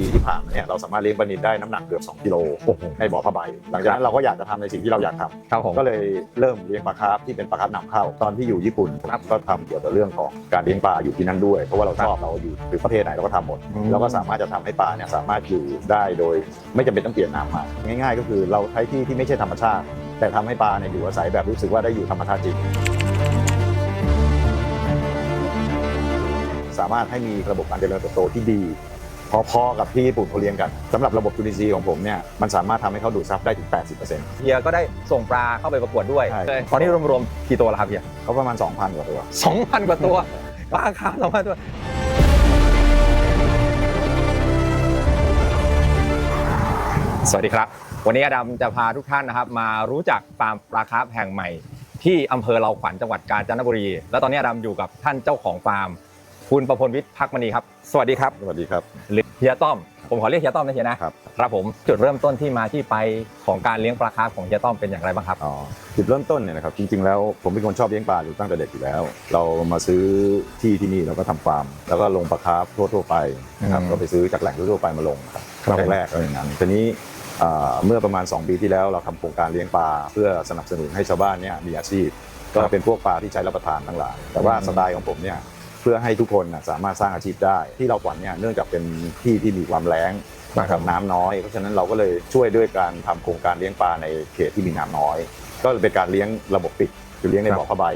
ปีที่ผ่านมาเนี่ยเราสามารถเลี้ยงปลานิลได้น้ำหนักเกือบ2กิโลในบ่อผ้าใบหลังจากนั้นเราก็อยากจะทำในสิ่งที่เราอยากทำ ครับผม ก็เลยเริ่มเลี้ยงปลาคาร์ฟที่เป็นปลาคาร์ฟนำเข้าตอนที่อยู่ญี่ปุ่นครับก็ทำเกี่ยวกับเรื่องของการเลี้ยงปลาอยู่ที่นั่นด้วย เพราะว่าเราชอบเราอยู่หรือประเทศไหนเราก็ทำหมดอืม เราก็สามารถจะทำให้ปลาเนี่ยสามารถอยู่ได้โดยไม่จำเป็นต้องเปลี่ยนน้ำมาง่าย ๆ ก็คือเราใช้ที่ที่ไม่ใช่ธรรมชาติ แต่ทำให้ปลาเนี่ยอยู่อาศัยแบบรู้สึกว่าได้อยู่ธรรมชาติจริงสามารถให้มีระบบการเจริญเติบโตที่ดี พอๆกับที่ญี่ปุ่นเขาเลี้ยงกันสำหรับระบบจุลินทรีย์ของผมเนี่ยมันสามารถทำให้เขาดูดซับได้ถึง 80%เฮียก็ได้ส่งปลาเข้าไปประกวดด้วยใช่ ตอนนี้รวมๆกี่ตัวแล้วครับเฮียเขาประมาณ 2,000 กว่าตัว สองพันกว่าตัว ปลาคาร์ฟสองพันตัว สวัสดีครับ วันนี้อดัมจะพาทุกท่านนะครับ มารู้จักฟาร์มปลาคาร์ฟแห่งใหม่ ที่อำเภอเราขวัญจังหวัดกาญจนบุรี แล้วตอนนี้อดัมอยู่กับท่านเจ้าของฟาร์ม คุณประพลวิทย์พักมณีครับ สวัสดีครับสวัสดีครับหรือเฮียต้อม ผมขอเรียกเฮียต้อมนะเฮียนะครับ ครับผมจุดเริ่มต้นที่มาที่ไปของการเลี้ยงปลาคาร์ฟของเฮียต้อมเป็นอย่างไรบ้างครับอ๋อจุดเริ่มต้นเนี่ยนะครับจริงๆแล้วผมเป็นคนชอบเลี้ยงปลาอยู่ตั้งแต่เด็กอยู่แล้ว เรามาซื้อที่ที่นี่เราก็ทำฟาร์มแล้วก็ลงปลาคาร์ฟทั่วๆไปนะครับอืมก็ไปซื้อจากแหล่งทั่วๆไปมาลงครับครับแรกๆก็อย่างนั้นทีนี้อ่าเมื่อประมาณ 2 ปีที่แล้วเราทำโครงการเลี้ยงปลาเพื่อสนับสนุนให้ชาวบ้านเนี่ยมีอาชีพ ก็เป็นพวกปลาที่ใช้รับประทานทั้งหลายแต่ว่าอืมสไตล์ของผมเนี่ย เพื่อให้ทุกคนน่ะสามารถสร้างอาชีพได้ ที่เราขวัญเนี่ยเนื่องจากเป็นที่ที่มีความแล้งนะครับน้ำน้อย เพราะฉะนั้นเราก็เลยช่วยด้วยการทำโครงการเลี้ยงปลาในเขตที่มีน้ำน้อย ก็เป็นการเลี้ยงระบบปิดคือเลี้ยงในครับบ่อผ้าใบ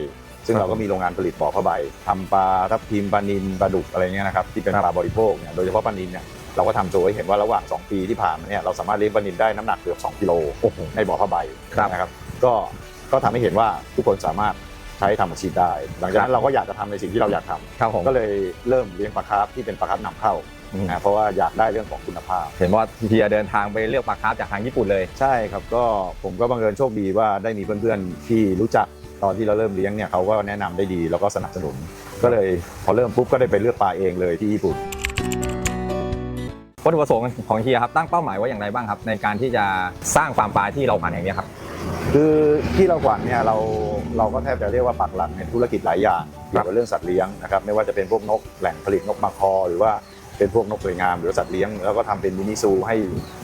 ซึ่งครับเราก็มีโรงงานผลิตบ่อผ้าใบทำปลาทับทิมปลานิลปลาดุกอะไรเงี้ยนะครับที่เป็นครับปลาบริโภคเนี่ยโดยเฉพาะปลานิลเนี่ยเราก็ทำโชว์ให้เห็นว่าระหว่าง 2 ปีที่ผ่านมาเนี่ยเราสามารถเลี้ยงปลานิลได้น้ำหนักเกือบ2กิโลโอ้โหในบ่อผ้าใบครับนะครับก็ก็ทำให้เห็นว่าทุกคนสามารถ ใช้ทำอาชีพได้ หลังจากนั้นเราก็อยากจะทำในสิ่งที่เราอยากทำครับผมก็เลยเริ่มเลี้ยงปลาคาร์ฟที่เป็นปลาคาร์ฟนำเข้าอืมนะเพราะว่าอยากได้เรื่องของคุณภาพ เห็นว่าเฮียเดินทางไปเลือกปลาคาร์ฟจากทางญี่ปุ่นเลย ใช่ครับก็ผมก็บังเอิญโชคดีว่าได้มีเพื่อนๆที่รู้จักตอนที่เราเริ่มเลี้ยงเนี่ยเขาก็แนะนำได้ดีแล้วก็สนับสนุน ก็เลยพอเริ่มปุ๊บก็ได้ไปเลือกปลาเองเลยที่ญี่ปุ่น วัตถุประสงค์ของเฮียครับตั้งเป้าหมายไว้อย่างไรบ้างครับ ในการที่จะสร้างฟาร์มปลาที่เราผ่านแห่งนี้ครับ คือที่เราขวัญเนี่ยเราเราก็แทบจะเรียกว่าปักหลักในธุรกิจหลายอย่างเกี่ยวกับเรื่องสัตว์เลี้ยงนะครับไม่ว่าจะเป็นพวกนกแหล่งผลิตนกมาคอ หรือว่าเป็นพวกนกสวยงามหรือสัตว์เลี้ยงแล้วก็ทำเป็นมินิซูให้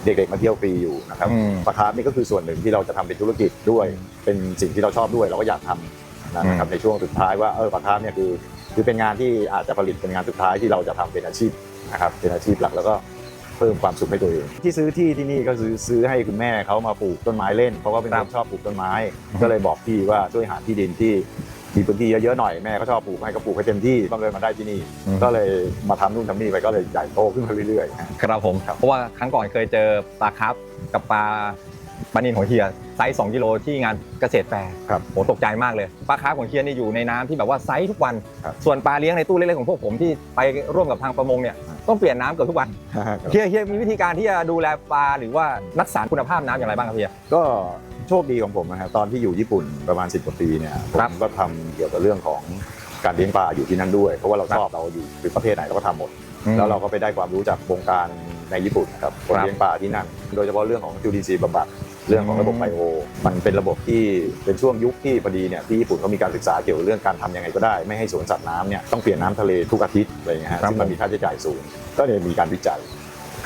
เด็กๆมาเที่ยวฟรีอยู่นะครับอืมปลาคาร์ฟนี่ก็คือส่วนหนึ่งที่เราจะทำเป็นธุรกิจด้วย เป็นสิ่งที่เราชอบด้วย เราก็อยากทำนะครับในช่วงสุดท้ายว่าเออปลาคาร์ฟเนี่ยคือคือเป็นงานที่อาจจะผลิตเป็นงานสุดท้ายที่เราจะทำเป็นอาชีพนะครับเป็นอาชีพหลักแล้วก็ เพิ่มความสุขให้ตัวเองที่ซื้อที่ที่นี่ก็ซื้อซื้อให้คุณแม่เขามาปลูกต้นไม้เล่นเพราะว่าเป็นคครับนชอบปลูกต้นไม้ ก็เลยบอกพี่ว่าช่วยหาที่ดินที่มีพื้นที่เยอะๆหน่อยแม่ก็ชอบปลูกให้ก็ปลูกให้เต็มที่บังเอิญมาได้ที่นี่อืมก็เลยมาทำนู่นทำนี่ไปก็เลยใหญ่โตขึ้นมาเรื่อยๆ ครับผมครับเพราะว่าครั้งก่อนเคยเจอปลาคาร์ฟกับปลา ปลานินของเฮียไซส์2กิโลที่งานเกษตรแฟร์ครับ โหตกใจมากเลยปลาคาร์ฟของเฮียนี่อยู่ในน้ำที่แบบว่าไซส์ทุกวัน ครับส่วนปลาเลี้ยงในตู้เล็กๆของพวกผมที่ไปร่วมกับทางประมงเนี่ยต้องเปลี่ยนน้ำเกือบทุกวันเฮียเฮียมีวิธีการที่จะดูแลปลาหรือว่ารักษาคุณภาพน้ำอย่างไรบ้างครับเฮีย ก็โชคดีของผมนะครับตอนที่อยู่ญี่ปุ่นประมาณ 10กว่าปีเนี่ยผครับมก็ทำเกี่ยวกับเรื่องของการเลี้ยงปลาอยู่ที่นั่นด้วย เพราะว่าเราชอบเราอยู่หรือประเทศไหนเราก็ทำหมด แล้วเราก็ไปได้ความรู้จากวงการ ในญี่ปุ่นนะครับคนครับเลี้ยงปลาที่นั่น โดยเฉพาะเรื่องของจุลินทรีย์บำบัดเรื่องของระบบอืมไบโอ มันเป็นระบบที่เป็นช่วงยุคที่พอดีเนี่ยที่ญี่ปุ่นเขามีการศึกษาเกี่ยวกับเรื่องการทำยังไงก็ได้ ไม่ให้สวนสัตว์น้ำเนี่ยต้องเปลี่ยนน้ำทะเลทุกอาทิตย์อะไรอย่างเงี้ยฮะครับซึ่งมันมีค่าใช้จ่ายสูง ก็เลยมีการวิจัย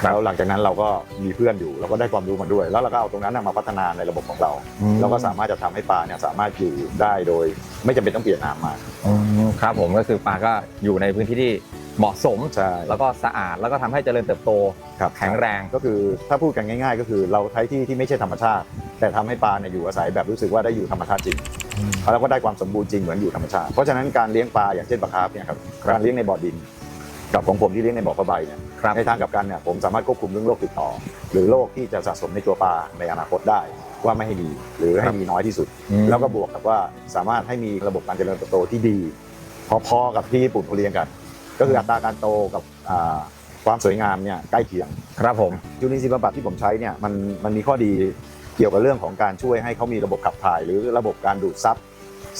ครับแล้วหลังจากนั้นเราก็มีเพื่อนอยู่เราก็ได้ความรู้มาด้วย แล้วเราก็เอาตรงนั้นนะมาพัฒนาในระบบของเรา เราก็สามารถจะทำให้ปลาเนี่ยสามารถอยู่ได้โดย ไม่จำเป็นต้องเปลี่ยนน้ำมาอืมครับผมก็คือปลาก็อยู่ในพื้นที่ที่ เหมาะสม ใช่ แล้วก็สะอาดแล้วก็ทำให้เจริญเติบโตครับแข็งแรง ก็คือถ้าพูดกันง่าย ๆ ก็คือเราใช้ที่ที่ไม่ใช่ธรรมชาติ แต่ทำให้ปลาเนี่ยอยู่อาศัยแบบรู้สึกว่าได้อยู่ธรรมชาติจริงแล้วก็ได้ความสมบูรณ์จริงเหมือนอยู่ธรรมชาติ เพราะฉะนั้นการเลี้ยงปลาอย่างเช่นปลาคาร์ฟเนี่ยครับการเลี้ยงในบ่อดิน กับของผมที่เลี้ยงในบ่อผ้าใบเนี่ยครับในทางกลับกันเนี่ยผมสามารถควบคุมเรื่องโรคติดต่อ หรือโรคที่จะสะสมในตัวปลาในอนาคตได้ว่าไม่ให้มีหรือให้มีน้อยที่สุด แล้วก็บวกกับว่าสามารถให้มีระบบการเจริญเติบโตที่ดี พอๆกับที่ญี่ปุ่นเขาเลี้ยงกัน ก็คืออัตราการโตกับอ่าความสวยงามเนี่ยใกล้เคียงครับผมจุลินทรีย์บำบัดที่ผมใช้เนี่ยมันมันมีข้อดีเกี่ยวกับเรื่องของการช่วยให้เขามีระบบขับถ่าย หรือระบบการดูดซับ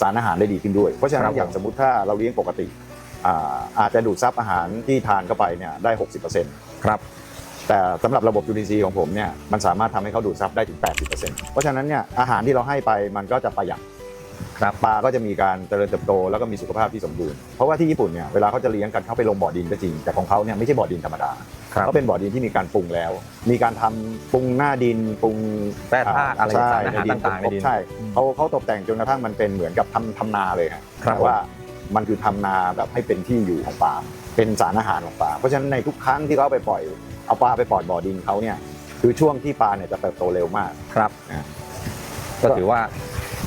สารอาหารได้ดีขึ้นด้วย เพราะฉะนั้นอย่างสมมุติถ้าเราเลี้ยงปกติอ่าอาจจะดูดซับอาหารที่ทานเข้าไปเนี่ยได้ 60%ครับแต่สำหรับระบบจุลินทรีย์ของผมเนี่ยมันสามารถทำให้เขาดูดซับได้ถึง 80%เพราะฉะนั้นเนี่ยอาหารที่เราให้ไปมันก็จะประหยัด ครับปลาก็จะมีการเจริญเติบโตแล้วก็มีสุขภาพที่สมบูรณ์เพราะว่าที่ญี่ปุ่นเนี่ยเวลาเขาจะเลี้ยงกันเขาไปลงบ่อดินก็จริง แต่ของเขาเนี่ยไม่ใช่บ่อดินธรรมดาครับเขาเป็นบ่อดินที่มีการปรุงแล้ว มีการทำปรุงหน้าดินปรุงแร่ธาตุอะไรใช่สารอาหารในดินต่างๆในดิน ใช่อืมเขาเขาตกแต่งจนกระทั่งมันเป็นเหมือนกับทำทำนาเลยครับครับแต่ว่ามันคือทำนาแบบให้เป็นที่อยู่ของปลาเป็นสารอาหารของปลาเพราะฉะนั้นในทุกครั้งที่เขาเอาไปปล่อยเอาปลาไปปล่อยบ่อดินเขาเนี่ยคือช่วงที่ปลาเนี่ยจะเติบโตเร็วมาก ครับ อ่า ก็ถือว่า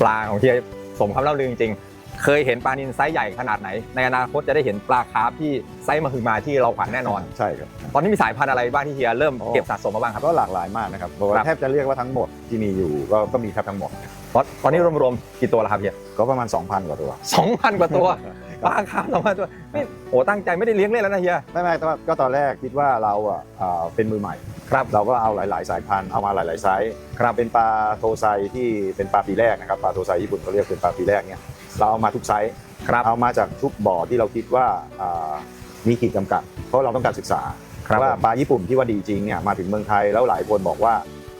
ปลาของเฮีย สมคำเล่าลือจริงๆ เคยเห็นปลานินไซส์ใหญ่ขนาดไหน ในอนาคตจะได้เห็นปลาคาร์ฟที่ไซส์มาคือมาที่เราขวัญแน่นอน ใช่ครับตอนนี้มีสายพันธุ์อะไรบ้างที่เฮียเริ่มโอ้เก็บสะสมมาบ้างครับ ก็หลากหลายมากนะครับเพราะครัว่าบแทบจะเรียกว่าทั้งหมดที่มีอยู่ก็ก็มีแทบทั้งหมด ตอนตอนนี้รวมๆกี่ตัวแล้วครับเฮียก็ประมาณ 2,000 กว่าตัวสองพันกว่าตัว ปลาคาร์ฟสองพันตัวนี่โอ้ตั้งใจไม่ได้เลี้ยงเล่นแล้วนะเฮีย ไม่ไม่แต่ว่าก็ตอนแรกคิดว่าเราอะอ่าเป็นมือใหม่ ครับเราก็เอาหลาย ๆ สายพันธุ์เอามาหลาย ๆ ไซส์ครับเป็นปลาโทไซที่เป็นปลาปีแรกนะครับปลาโทไซญี่ปุ่นเขาเรียกเป็นปลาปีแรกเนี่ยเราเอามาทุกไซส์ครับเอามาจากทุกบ่อที่เราคิดว่าอ่ามีขีดจำกัด เพราะเราต้องการศึกษาครับว่าผมปลาญี่ปุ่นที่ว่าดีจริงเนี่ยมาถึงเมืองไทยแล้วหลายคนบอกว่า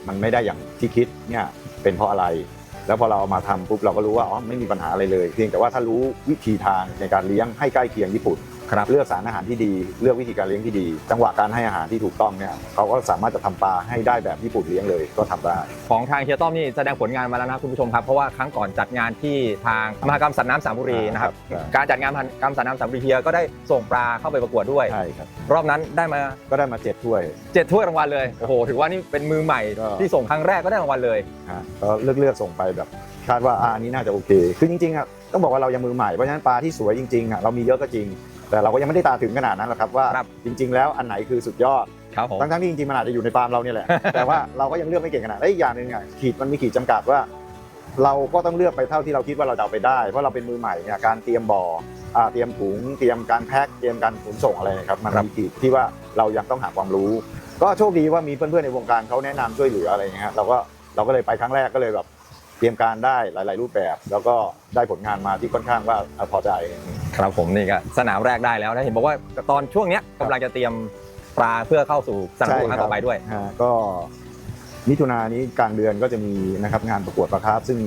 มันไม่ได้อย่างที่คิดเนี่ยเป็นเพราะอะไร แล้วพอเราเอามาทำปุ๊บเราก็รู้ว่าอ๋อไม่มีปัญหาอะไรเลย เพียงแต่ว่าถ้ารู้วิธีทางในการเลี้ยงให้ใกล้เคียงญี่ปุ่น ครับ เลือกสารอาหารที่ดี เลือกวิธีการเลี้ยงที่ดี จังหวะการให้อาหารที่ถูกต้องเนี่ยเขาก็สามารถจะทำปลาให้ได้แบบญี่ปุ่นเลี้ยงเลยก็ทำได้ ของทางเฮียต้อมนี่แสดงผลงานมาแล้วนะคุณผู้ชมครับ เพราะว่าครั้งก่อนจัดงานที่ทางมหกรรมสัตว์น้ำสามบุรีนะครับครับการจัดงานมหกรรมสัตว์น้ำสามบุรีเฮียก็ได้ส่งปลาเข้าไปประกวดด้วย ใช่ครับรอบนั้นได้มาก็ได้มาเจ็ดถ้วย เจ็ดถ้วยรางวัลเลยโอ้โหถือว่านี่เป็นมือใหม่ก็ ที่ส่งครั้งแรกก็ได้รางวัลเลย ฮะก็เลือกเลือกส่งไปแบบคาดว่าอ่าอันนี้น่าจะโอเค คือจริงๆอะต้องบอกว่าเรายังมือใหม่เพราะฉะนั้นปลาที่สวยจริงๆอะเรามีเยอะก็จริง แต่เราก็ยังไม่ได้ตาถึงขนาดนั้นหรอกครับว่าครับ จริง ๆ แล้วอันไหนคือสุดยอด ครับผม ทั้งๆที่จริงๆมันอาจจะอยู่ในฟาร์มเราเนี่ยแหละ แต่ว่าเราก็ยังเลือกไม่เก่งขนาดและอีกอย่างหนึ่งอะขีดมันมีขีดจำกัดว่า เราก็ต้องเลือกไปเท่าที่เราคิดว่าเราจะเอาไปได้ เพราะเราเป็นมือใหม่เนี่ยการเตรียมบ่ออ่าเตรียมถุงเตรียมการแพ็คเตรียมการขนส่งอะไรนะครับมันครับ มีขีดที่ว่าเรายังต้องหาความรู้ ก็โชคดีว่ามีเพื่อนๆในวงการเขาแนะนำช่วยเหลืออะไรอย่างเงี้ยฮะเราก็เราก็เลยไปครั้งแรกก็เลยแบบ เตรียมการได้หลาย ๆ รูปแบบ แล้วก็ได้ผลงานมาที่ค่อนข้างว่าเอ่อพอใจ ครับผมนี่ก็สนามแรกได้แล้วนะเห็นบอกว่าตอนช่วงเนี้ยกำลังจะเตรียมปลาเพื่อเข้าสู่สนามใช่ครั้งต่อไปด้วยฮะก็มิถุนายนนี้กลางเดือนก็จะมีนะครับงานประกวดปลาคาร์ฟซึ่ง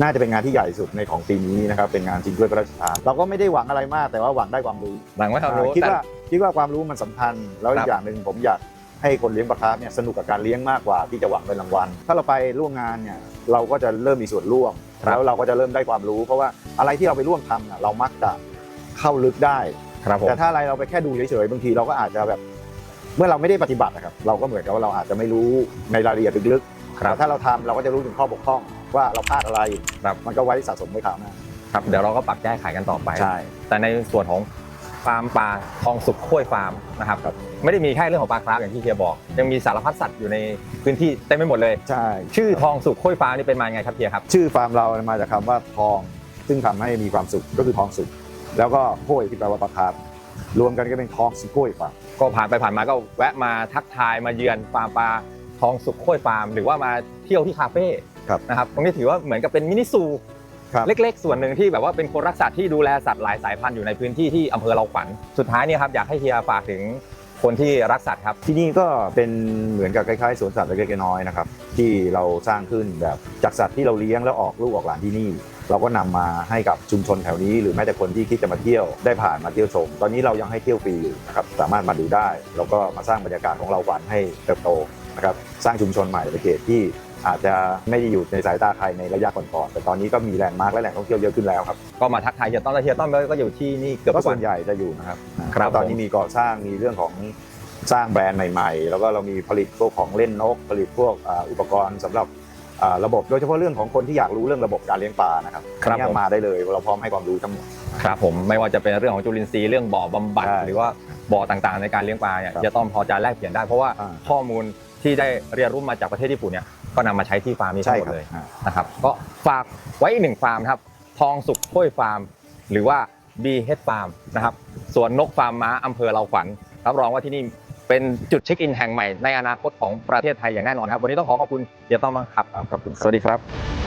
น่าจะเป็นงานที่ใหญ่สุดในของปีนี้นะครับเป็นงานชิงถ้วยพระราชทานเราก็ไม่ได้หวังอะไรมากแต่ว่าหวังได้ความรู้หลังว่าเรารู้คิดแต่ว่าคิดว่าความรู้มันสำคัญ แล้วครัอีบกอย่างหนึ่งผมอยาก ให้คนเลี้ยงปลาคาร์ฟเนี่ยสนุกกับการเลี้ยงมากกว่าที่จะหวังเป็นรางวัล ถ้าเราไปร่วมงานเนี่ยเราก็จะเริ่มมีส่วนร่วมครับแล้วเราก็จะเริ่มได้ความรู้ เพราะว่าอะไรที่เราไปร่วมทำน่ะเรามักจะเข้าลึกได้ ครับผมแต่ถ้าอะไรเราไปแค่ดูเฉยๆบางทีเราก็อาจจะแบบเมื่อเราไม่ได้ปฏิบัตินะครับเราก็เหมือนกับว่าเราอาจจะไม่รู้ในรายละเอียดลึกๆครับแต่ถ้าเราทำเราก็จะรู้ถึงข้อบกพร่อง ว่าเราพลาดอะไรครับมันก็ไว้สะสมไว้คราวหน้าครับเดี๋ยวเราก็ปรับแก้ไขกันต่อไป ใช่ แต่ในส่วนของ ฟาร์มปลาทองสุกค้วยฟาร์มนะครับครับไม่ได้มีแค่เรื่องของปลาคราฟอย่างที่เฮียบอก ยังมีสารพัดสัตว์อยู่ในพื้นที่เต็มไปหมดเลย ใช่ ชื่อทองสุกค้วยฟาร์มนี่เป็นมาไงครับเฮียครับ ชื่อฟาร์มเรามาจากคำว่าทอง ซึ่งทำให้มีความสุขก็คือทองสุกแล้วก็โค้ยที่แปลว่าปลาคาร์ฟรวมกันก็เป็นทองสุโค้ยฟาร์มก็ผ่านไปผ่านมาก็แวะมาทักทายมาเยือนฟาร์มปลาทองสุกค้วยฟาร์ม หรือว่ามาเที่ยวที่คาเฟ่ครับนะครับตรงนี้ถือว่าเหมือนกับเป็นมินิซู ครับเล็ก ๆ ส่วนหนึ่งที่แบบว่าเป็นคนรักสัตว์ที่ดูแลสัตว์หลายสายพันธุ์อยู่ในพื้นที่ที่อำเภอเราขวัญสุดท้ายเนี่ยครับอยากให้เฮียฝากถึงคนที่รักสัตว์ครับ ที่นี่ก็เป็นเหมือนกับคล้ายๆสวนสัตว์เล็กๆน้อยๆนะครับที่เราสร้างขึ้นแบบจากสัตว์ที่เราเลี้ยงแล้วออกลูกออกหลานที่นี่ เราก็นำมาให้กับชุมชนแถวนี้ หรือแม้แต่คนที่คิดจะมาเที่ยวได้ผ่านมาเที่ยวชม ตอนนี้เรายังให้เที่ยวฟรีอยู่นะครับสามารถมาดูได้ แล้วก็มาสร้างบรรยากาศของเราฝันให้เติบโตนะครับสร้างชุมชนใหม่ในเขตที่ อาจจะไม่ได้อยู่ในสายตาใครในระยะก่อนๆแต่ตอนนี้ก็มีแลนด์มาร์คและแหล่งท่องเที่ยวเยอะขึ้นแล้วครับก็มาทักทายเฮียต้อมและเฮียต้อมก็อยู่ที่นี่เกือบก็ทุกส่วัวน นใหญ่จะอยู่นะครับครับตอนนี้มีก่อสร้างมีเรื่องของสร้างแบรนด์ใหม่ๆ แล้วก็เรามีผลิตพวกของเล่นนก ผลิตพวกอ่าอุปกรณ์สำหรับอ่าระบบโดยเฉพาะเรื่องของคนที่อยากรู้เรื่องระบบการเลี้ยงปลานะครับครับอันนี้ผม มาได้เลยเราพร้อมให้ความรู้ทั้งหมด ครับผมไม่ว่าจะเป็นเรื่องของจุลินทรีย์เรื่องบ่อบำบัด ใช่หรือว่าบ่อต่างๆ ในการเลี้ยงปลาเนี่ยครับเฮียต้อมพอจะแลกเปลี่ยนได้เพราะว่าอ่า ข้อมูลที่ได้เรียนรู้มาจากประเทศญี่ปุ่นเนี่ย ก็นำมาใช้ที่ฟาร์มนี้ทั้ใช่งหมดครับเลยอ่านะครับก็ฝากไว้อีกหนึ่งฟาร์มนะครับทองสุกค้วยฟาร์ม หรือว่า B Head Farm นะครับสวนนกฟาร์มม้าอำเภอเราขวัญรับรองว่าที่นี่เป็นจุดเช็คอินแห่งใหม่ในอนาคตของประเทศไทยอย่างแน่นอนครับ วันนี้ต้องขอขอบคุณเฮียต้อมมากครับขอบคุณครับสวัสดีครับ